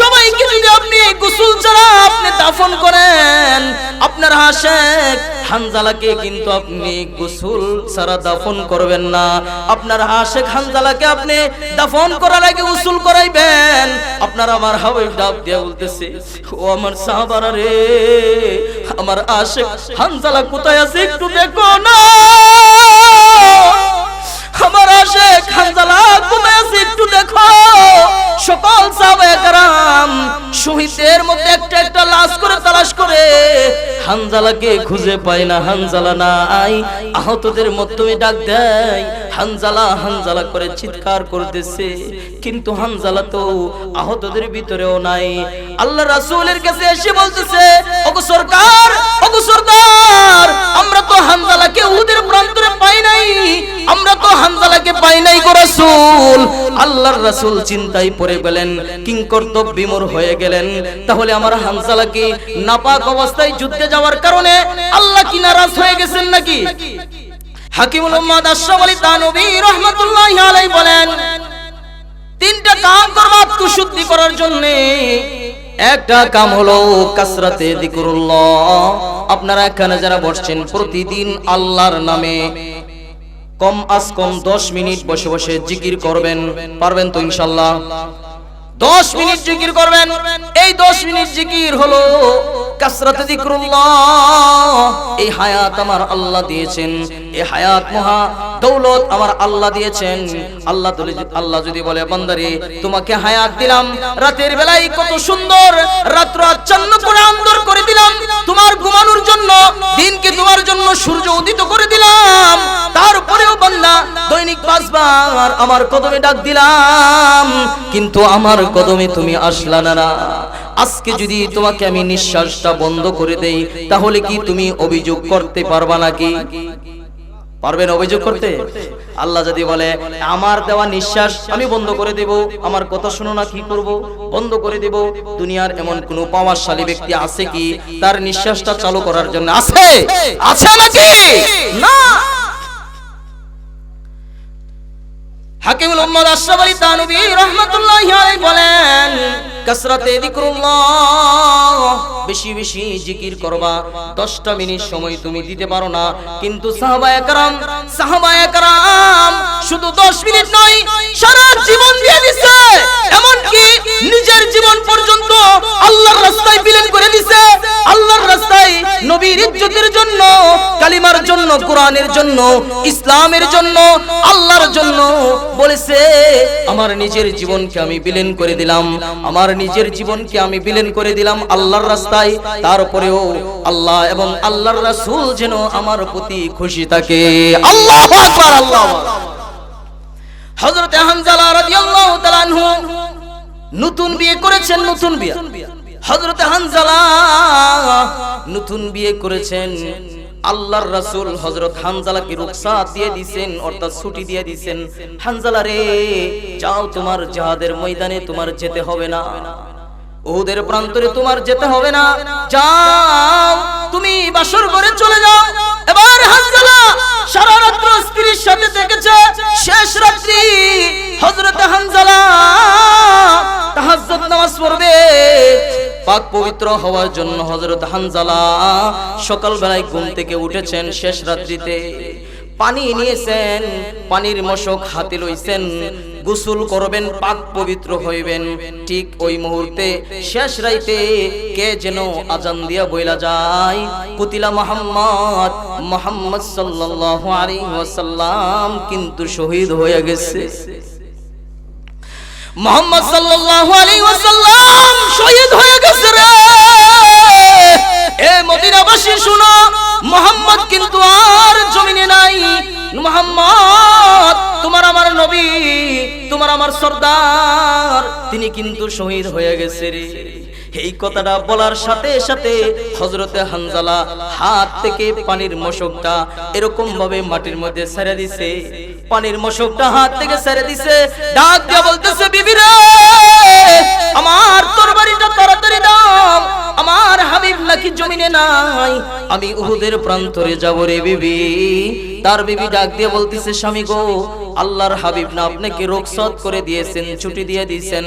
সবাইকে যদি আপনি গোসল ছাড়া আপনি দাফন করেন, আপনার হানজালাকে কিন্তু আপনি গোসল ছাড়া দাফন করবেন না। আপনার হানজালাকে আপনি দাফন করার আগে গোসল করাইবেন। আপনার আমার হাবিব ডাক দিয়ে বলতেছে, ও আমার সাহাবারা রে, আমার আশেক হানজালা কোথায় আছে একটু দেখো না। আসে খানজালা আছে একটু দেখো। সকল সাবেকরাম শহীদের মধ্যে একটা একটা লাশ করে তালাশ করে, হানজালাকে খুঁজে পায় না, হানজালা নাই, আহতদের মধ্যে ডাক দেয়। হানজালা হানজালা করে চিৎকার করতেছে। কিন্তু হানজালা তো আহতদের ভিতরেও নাই। আল্লাহ রাসূলের কাছে এসে বলতেছে সরকার, ওগো সরদার আমরা তো হানজালাকে প্রান্তরে পাই নাই। আমরা তো হানজালাকে পাই নাই গো রাসূল। আল্লাহর চিন্তায় পড়ে গেলেন বিমূর হয়ে গেলেন। তাহলে আমার হানজালাকে নাপাক অবস্থায় যুদ্ধে যাওয়ার কারণে আল্লাহ কি নারাজ হয়ে গেছেন নাকি? হাকিমুল উম্মাদ আশরাফ আলী তানবী রাহমাতুল্লাহি আলাইহি বলেন, তিনটা কাম করবা কুশুদ্ধি করার জন্য, একটা কাম হলো কাসরাতে যিকরুল্লাহ। আপনারা এখানে যারা বসছেন, প্রতিদিন আল্লাহর নামে কম আজ কম দশ মিনিট বসে বসে জিকির করবেন, পারবেন তো ইনশাল্লাহ দশ মিনিট জিকির করবেন, এই দশ মিনিট জিকির হলো এই হায়াত আমার আল্লাহ দিয়েছেন। এই হায়াত মহা দৌলত আমার আল্লাহ দিয়েছেন। আল্লাহ আল্লাহ যদি বলে তোমাকে হায়াত দিলাম, রাতের বেলায় কত সুন্দর, রাত্র আচ্ছন্ন করে আন্দর করে দিলাম, তোমার ঘুমানোর জন্য, দিনকে তোমার জন্য সূর্য উদিত করে দিলাম, তারপরেও বান্দা দৈনিক পাঁচবার আমার কদমে ডাক দিলাম, কিন্তু আমার কদমে তুমি আসলা না। আজকে যদি তোমাকে আমি নিঃশ্বাসটা বন্ধ করে দেই, তাহলে কি তুমি অভিযোগ করতে পারবা নাকি? পারবেন অভিযোগ করতে? আল্লাহ যদি বলে, আমার দেওয়া নিঃশ্বাস আমি বন্ধ করে দেব, আমার কথা শুনো না, কি করব? বন্ধ করে দেব। দুনিয়ার এমন কোন পাওয়ারশালী ব্যক্তি আছে কি? তার নিঃশ্বাসটা চালু করার জন্য আছে? আছে নাকি? না! হাকিমুল উম্মাদ আশরাফ আলী তানবী রাহমাতুল্লাহি আলাইহি বলেন কাসরাতে যিকরুল্লাহ বেশি বেশি জিকির করবা 10টা মিনিট সময় তুমি দিতে পারো না কিন্তু সাহাবায়ে کرام সাহাবায়ে کرام শুধু 10 মিনিট নয় সারা জীবন দিয়ে দিছে এমন কি নিজের জীবন পর্যন্ত আল্লাহর রাস্তায় বিলীন করে দিছে। আল্লাহর রাস্তায় নবীর ইজ্জতের জন্য, কালিমার জন্য, কোরআনের জন্য, ইসলামের জন্য, আল্লাহর জন্য বলেছে, আমার নিজের জীবনকে আমি বিলীন করে দিলাম। আমার নিজের জীবনকে আমি বিলীন করে দিলাম আল্লাহর রাস্তায়। তারপরেও আল্লাহ এবং আল্লাহর রাসূল যেন আমার প্রতি খুশি থাকে। আল্লাহু আকবার আল্লাহু আকবার। হযরত হানজালা রাদিয়াল্লাহু তাআলা নতুন বিয়ে করেছেন, নতুন বিয়ে। হযরত হানজালা নতুন বিয়ে করেছেন। আল্লাহর রাসূল হযরত হানজালাকে রুখসাত দিয়ে দিবেন অর্থাৎ ছুটি দিয়ে দিবেন হানজালা রে, যাও তোমার জিহাদের ময়দানে, তোমার যেতে হবে না। ওদের প্রান্তরে তোমার যেতে হবে না। যাও, তুমি বাসর করে চলে যাও। এবার হানজালা সারা রাত্র স্ত্রীর সাথে থেকেছে। শেষ রাত্রি হযরত হানজালা তাহাজ্জুদ নামাজ পড়বে। পাক পবিত্র হওয়ার জন্য হযরত হানজালা সকাল বেলায় ঘুম থেকে উঠেছেন শেষ রাত্রিতে। পানি নিয়েছেন, পানির মশক হাতে লইছেন, গোসল করবেন, পাক পবিত্র হইবেন। ঠিক ওই মুহূর্তে শেষ রাইতে কে যেন আজান দিয়া বইলা যায়? পুতিলা মোহাম্মদ মোহাম্মদ সাল্লাল্লাহু আলাইহি ওয়াসাল্লাম কিন্তু শহীদ হয়ে গেছে। মোহাম্মদ সাল্লাল্লাহু আলাইহি ওয়াসাল্লাম শহীদ হয়ে গেছে রে। এ মদিনাবাসী, শুনো, মোহাম্মদ কিন্তু আর জমিনে নাই। মোহাম্মদ, তোমার আমার নবী, তোমার আমার সর্দার, তিনি কিন্তু শহীদ হয়ে গেছে রে। এই কথাটা বলার সাথে সাথে হজরতে হানজালা হাত থেকে পানির মশকটা এরকম ভাবে মাটির মধ্যে ছেড়ে দিছে। পানির মশকটা হাত থেকে ছেড়ে দিছে। ডাক দিয়া বলতেছে বিবি রে আমার তাড়াতাড়ি দাও। আমার হাবিব নাকি জমিনে নাই। আমি উহুদের প্রান্তরে যাব রে বিবি। তার বিবি ডাক দিয়ে বলতেছে, স্বামী গো, আল্লাহর হাবিব না আপনাকে রোকসত করে দিয়েছেন, ছুটি দিয়ে দিয়েছেন।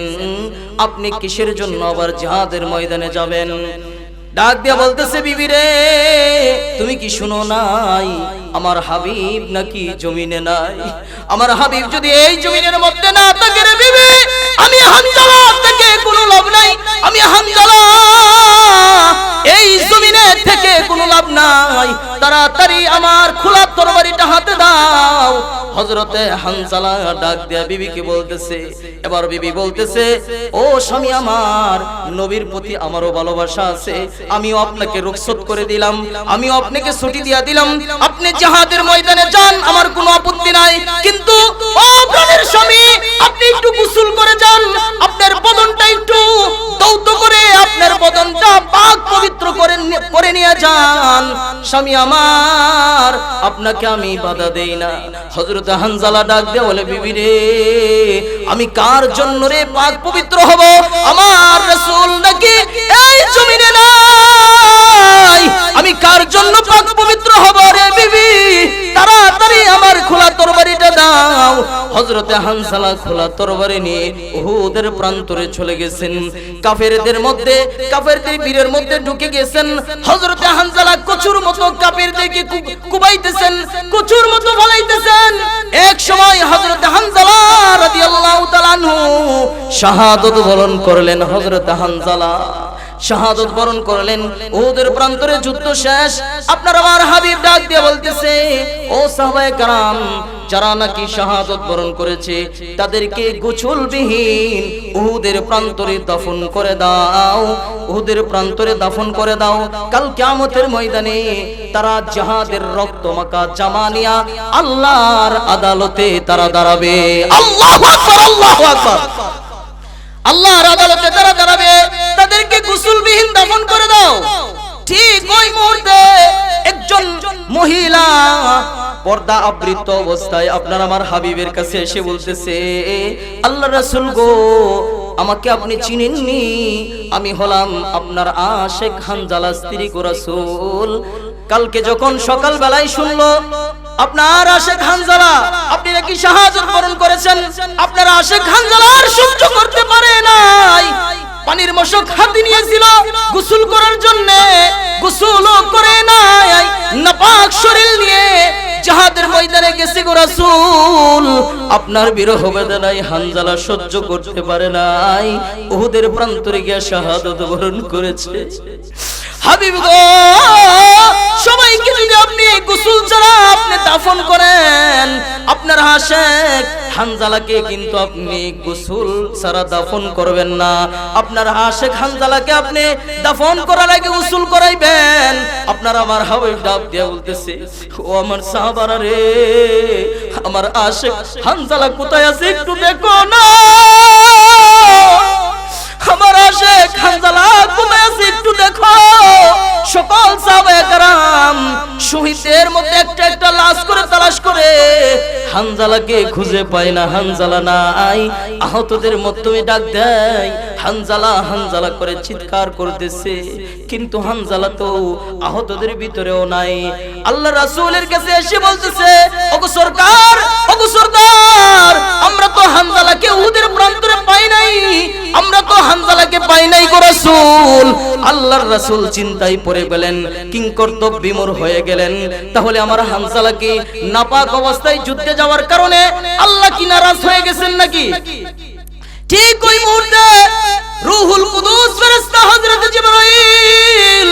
আপনি কিসের জন্য আবার জাহাদের ময়দানে যাবেন? ডাক দিয়া বলতেছে বিবি রে তুমি কি শুনো নাই? আমার হাবিব নাকি জমিনে নাই? আমার হাবিব যদি এই জমিনের মধ্যে না থাকে রে বিবি, আমি হামজালা থেকে কোনো লাভ নাই, আমি হামজালা এই জমিনে থেকে কোনো লাভ নাই। তাড়াতাড়ি আমার খোলা তরবারিটা হজরতে হানজালা ডাক দিয়া বিবিকে বলতেছে, এবার বিবি বলতেছে, ও স্বামী আমার, নবীর প্রতি আমারও ভালোবাসা আছে, আমিও আপনাকে রুখসত করে দিলাম, আমিও আপনাকে ছুটি দিয়া দিলাম, আপনি জাহাদের ময়দানে যান, আমার কোনো আপত্তি নাই, কিন্তু ও প্রাণের স্বামী, আপনি একটু গোসল করে যান, আপনার বদনটা একটু দৌত করে আপনার বদনটা পাক পবিত্র করে করে নিয়ে যান, স্বামী আমার আপনাকে আমি বাধা দেই না। হজরত হানজালা ডাক দে বলে, বিবি রে, আমি কার জন্য রে পাক পবিত্র হব? আমার রাসূল নাকি এই জমিনে নাই? আমি কার জন্য পাক পবিত্র দাও হযরতে হানজালা খোলা তরবারি নিয়ে উহুদের প্রান্তরে চলে গেছেন। কাফেরদের মধ্যে, কাফেরদের বীরের মধ্যে ঢুকে গেছেন। হযরতে হানজালা কচুর মতো কাফেরদেরকে কুবাইতেছেন, কচুর মতো ফলাইতেছেন এক সময় হযরতে হানজালা রাদিয়াল্লাহু তাআলা শাহাদাত বরণ করলেন হযরতে হানজালা শাহাদত বরণ করলেন। ওদের প্রান্তরে যুদ্ধ শেষ। আপনার আমার হাবিব ডাক দিয়ে বলতেছে, ও সাহাবায়ে কারাম, যারা নাকি শাহাদত বরণ করেছে, তাদেরকে গোছলবিহীন উহুদের প্রান্তরে দাফন করে দাও। উহুদের প্রান্তরে দাফন করে দাও। কাল কিয়ামতের ময়দানে তারা জাহাদের রক্ত মাখা জামা নিয়া আল্লাহর আদালতে তারা দাঁড়াবে। আল্লাহু আকবার, আল্লাহু আল্লাহর আদালতে তারা দাঁড়াবে, তাদেরকে গোসলবিহীন দাফন করে দাও। ঠিক ওই মুহূর্তে একজন মহিলা পর্দা আবৃত অবস্থায় আপনার আমার হাবিবের কাছে এসে বলতেছে আল্লাহ রাসূল গো, আমাকে আপনি চিনেননি? আমি হলাম আপনার আশেক হানজালা স্ত্রী গো রাসূল। কালকে যখন সকাল বেলায় শুনলো আপনার আশেক হানজালা, আপনি নাকি শাহাদাত বরণ করেছেন? আপনার আশেক হানজালা আর সহ্য করতে পারে নাই। পানির মশক হাতে নিয়েছিল গোসল করার জন্য, গোসলও করে নাই। নাপাক শরীর নিয়ে জাহাদের ময়দানে গেছে গো রাসূল। আপনার বিরহ বেদনায় হানজালা সহ্য করতে পারে নাই। উহুদের প্রান্তরে গিয়ে শাহাদাত বরণ করেছে। হাবিব গো সবাইকে যদি আপনি গোসল ছাড়া আপনি দাফন করেন, আপনার হাশেক হানজালাকে কিন্তু আপনি গোসল ছাড়া দাফন করবেন না। আপনার হাশেক হানজালাকে আপনি দাফন করার আগে গোসল করাইবেন। আপনার আমার হাবিব ডাব দিয়া বলতেছে, ও আমার সাহাবারা রে, আমার আশেক হানজালা কোথায় আছে একটু দেখো না। আমার আসে খানজালা হানজালাকে খুঁজে পায় না, হানজালা নাই। আহতদের মধ্যে ডাক দেয়, হানজালা হানজালা করে চিৎকার করতেছে। কিন্তু হানজালা তো আহতদের ভিতরেও নাই। আল্লাহ রাসূলের কাছে এসে বলতেছে রাসূল চিন্তায় পড়ে গেলেন কিংকর্তব্য বিমূর হয়ে গেলেন। তাহলে আমার হানজালাকে নাপাক অবস্থায় যুদ্ধে যাওয়ার কারণে আল্লাহ কি নারাজ হয়ে গেছেন নাকি? ঠিক ওই মুহূর্তে রুহুল কুদুস ফেরেশতা হযরত জিবরাইল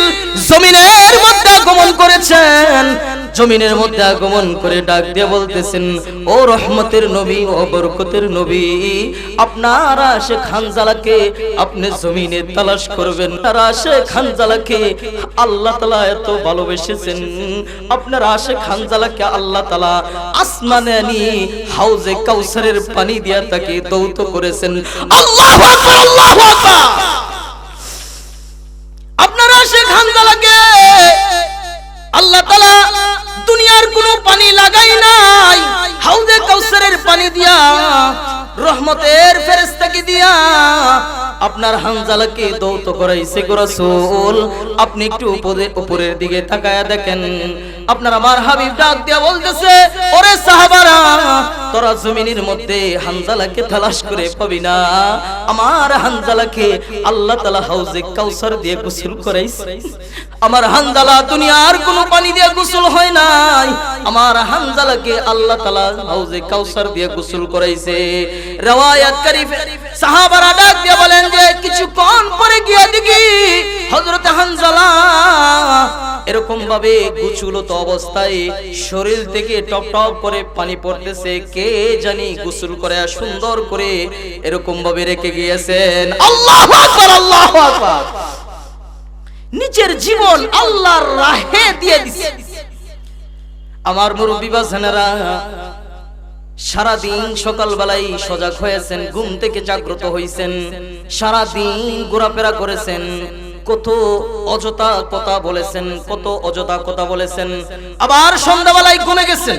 জমিনের মধ্যে আগমন করেছেন। জমিনের মধ্যে আগমন করে ডাক দিয়ে বলতেছেন, ও রহমতের নবী, ও বরকতের নবী, আপনার আশে খানজালাকে আপনি জমিনে তালাশ করবেন। আর আশে খানজালাকে আল্লাহ তালা এত ভালোবেসেছেন। আপনার আশে খানজালাকে আল্লাহ তাআলা আসমানে নিয়ে হাউজে কাউসারের পানি দিয়া তাকে দৌত করেছেন। আপনারা শেখ হামজালাকে আল্লাহ তাআলা দুনিয়ার কোনো পানি লাগাই নাই। হাউজে কাউসারের পানি দিয়া, রহমতের ফেরেশতাকে দিয়া আপনার হানজালাকে দৌত করাইছে গো রাসূল। আপনি একটু উপরে উপরের দিকে তাকায়া দেখেন। আপনার আমার হাবিব ডাক দিয়া বলতেছে, ওরে সাহাবারা, তোরা জমিনের মধ্যে হানজালাকে তালাশ করে পাবি না। আমার হানজালাকে আল্লাহ তাআলা হাউজে কাউসার দিয়ে গোসল করাইছে। আমার হানজালা দুনিয়ার কোনো পানি দিয়ে গোসল হয় নাই। আমার হানজালাকে আল্লাহ তাআলা হাউজে কাউসার দিয়ে গোসল করাইছে। রওয়ায়াত শরীফে সাহাবারা ডাক দিয়ে বলেন যে, কিছুক্ষণ পরে গিয়ে দেখি হযরত হানজালা এরকম ভাবে গুচুলত অবস্থায় শরীর থেকে টপ টপ করে পানি পড়তেছে। কে জানি গোসল করে সুন্দর করে এরকম ভাবে রেখে গিয়েছেন। আল্লাহু আকবার আল্লাহু আকবার। নিজের জীবন আল্লাহর রাহে দিয়ে দিছে। আমার মুরব্বী বাজানেরা সারাদিন সকালবেলায় সজাগ হয়েছেন ঘুম থেকে জাগ্রত হয়েছেন সারাদিন ঘোরাফেরা করেছেন কত অযথা কথা বলেছেন কত অযথা কথা বলেছেন আবার সন্ধ্যাবেলায় ঘুমে গেছেন।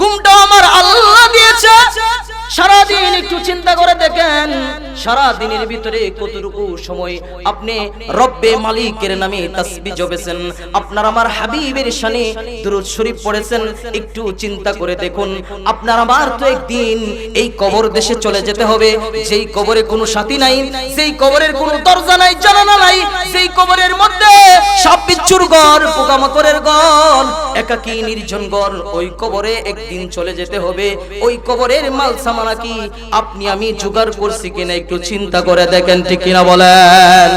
ঘুমটা আমার আল্লাহ দিয়েছে। সারাদিন একটু চিন্তা করে দেখেন সারা দিনের ভিতরে কতটুকু সময় আপনি রব্বে মালিকের নামে তাসবি জপেছেন। আপনার আমার হাবিবের শানে দুরূদ শরীফ পড়েছেন, একটু চিন্তা করে দেখুন। আপনার আমার তো একদিন এই কবর দেশে চলে যেতে হবে। যেই কবরে কোনো সাথী নাই, সেই কবরের কোনো দরজা নাই, জানালা নাই, সেই কবরের মধ্যে সব বিচ্ছুর ঘর, পোকামাকড়ের ঘর, একাকী নির্জন ঘর, ওই কবরে একদিন চলে যেতে হবে। ওই কবরের মাল সামানা কি? আপনি আমি জোগাড় করছি কিনা একটু চিন্তা করে দেখেন ঠিক কিনা বলেন?